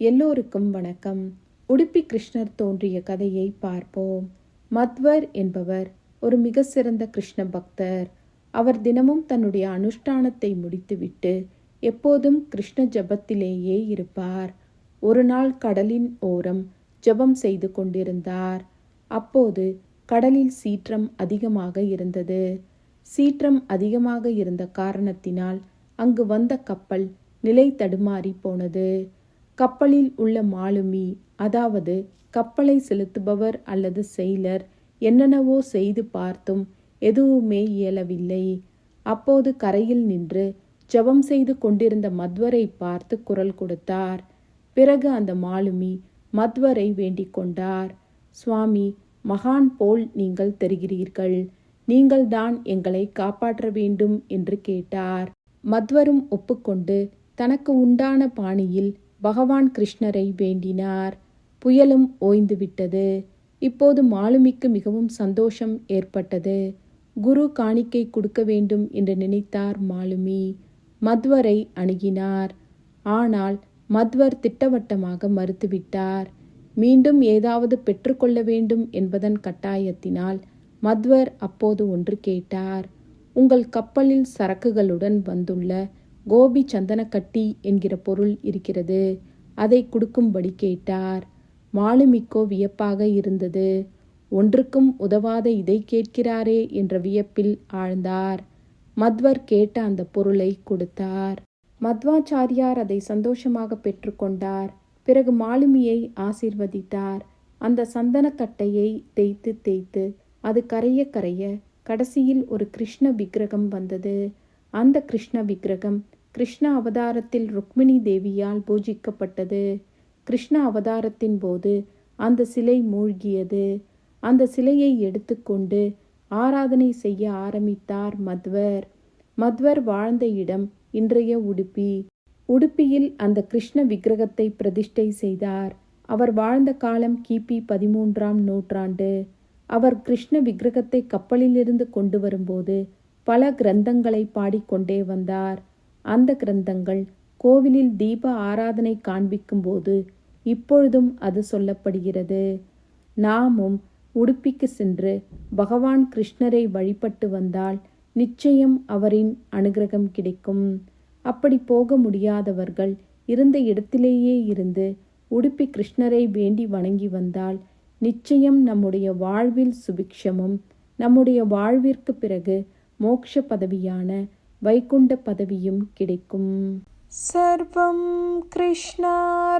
எல்லோருக்கும் வணக்கம். உடுப்பி கிருஷ்ணர் தோன்றிய கதையை பார்ப்போம். மத்வர் என்பவர் ஒரு மிக சிறந்த கிருஷ்ண பக்தர். அவர் தினமும் தன்னுடைய அனுஷ்டானத்தை முடித்துவிட்டு எப்போதும் கிருஷ்ண ஜபத்திலேயே இருப்பார். ஒரு நாள் கடலின் ஓரம் ஜெபம் செய்து கொண்டிருந்தார். அப்போது கடலில் சீற்றம் அதிகமாக இருந்தது. சீற்றம் அதிகமாக இருந்த காரணத்தினால் அங்கு வந்த கப்பல் நிலை தடுமாறி போனது. கப்பலில் உள்ள மாலுமி அதாவது கப்பலை செலுத்துபவர் அல்லது செயலர் என்னென்னவோ செய்து பார்த்தும் எதுவுமே இயலவில்லை. அப்போது கரையில் நின்று ஜெபம் செய்து கொண்டிருந்த மத்வரை பார்த்து குரல் கொடுத்தார். பிறகு அந்த மாலுமி மத்வரை வேண்டிக் கொண்டார். சுவாமி மகான் போல் நீங்கள் தெரிகிறீர்கள். நீங்கள்தான் எங்களை காப்பாற்ற வேண்டும் என்று கேட்டார். மத்வரும் ஒப்புக்கொண்டு தனக்கு உண்டான பாணியில் பகவான் கிருஷ்ணரை வேண்டினார். புயலும் ஓய்ந்துவிட்டது. இப்போது மாலுமிக்கு மிகவும் சந்தோஷம் ஏற்பட்டது. குரு காணிக்கை கொடுக்க வேண்டும் என்று நினைத்தார் மாலுமி. மத்வரை அணுகினார். ஆனால் மத்வர் திட்டவட்டமாக மறுத்துவிட்டார். மீண்டும் ஏதாவது பெற்றுக்கொள்ள வேண்டும் என்பதன் கட்டாயத்தினால் மத்வர் அப்போது ஒன்று கேட்டார். உங்கள் கப்பலில் சரக்குகளுடன் வந்துள்ள கோபி சந்தனக்கட்டி என்கிற பொருள் இருக்கிறது. அதை கொடுக்கும்படி கேட்டார். மாலுமிக்கோ வியப்பாக இருந்தது. ஒன்றுக்கும் உதவாத இதை கேட்கிறாரே என்ற வியப்பில் ஆழ்ந்தார். மத்வர் கேட்ட அந்த பொருளை கொடுத்தார். மத்வாச்சாரியார் அதை சந்தோஷமாக பெற்றுக்கொண்டார் பிறகு மாலுமியை ஆசிர்வதித்தார். அந்த சந்தனக்கட்டையை தேய்த்து தேய்த்து அது கரைய கரைய கடைசியில் ஒரு கிருஷ்ண விக்கிரகம் வந்தது. அந்த கிருஷ்ண விக்கிரகம் கிருஷ்ண அவதாரத்தில் ருக்மிணி தேவியால் பூஜிக்கப்பட்டது. கிருஷ்ண அவதாரத்தின் போது அந்த சிலை மூழ்கியது. அந்த சிலையை எடுத்துக்கொண்டு ஆராதனை செய்ய ஆரம்பித்தார் மத்வர். மத்வர் வாழ்ந்த இடம் இன்றைய உடுப்பி. உடுப்பியில் அந்த கிருஷ்ண விக்கிரகத்தை பிரதிஷ்டை செய்தார். அவர் வாழ்ந்த காலம் கிபி பதிமூன்றாம் நூற்றாண்டு. அவர் கிருஷ்ண விக்கிரகத்தை கப்பலிலிருந்து கொண்டு வரும்போது பல கிரந்தங்களை பாடிக்கொண்டே வந்தார். அந்த கிரந்தங்கள் கோவிலில் தீப ஆராதனை காண்பிக்கும்போது இப்பொழுதும் அது சொல்லப்படுகிறது. நாமும் உடுப்பிக்கு சென்று பகவான் கிருஷ்ணரை வழிபட்டு வந்தால் நிச்சயம் அவரின் அனுகிரகம் கிடைக்கும். அப்படி போக முடியாதவர்கள் இருந்த இடத்திலேயே இருந்து உடுப்பி கிருஷ்ணரை வேண்டி வணங்கி வந்தால் நிச்சயம் நம்முடைய வாழ்வில் சுபிக்ஷமும் நம்முடைய வாழ்விற்கு பிறகு மோக்ஷ பதவியான வைகுண்ட பதவியும் கிடைக்கும். சர்வம் கிருஷ்ணார்பணமஸ்தூ.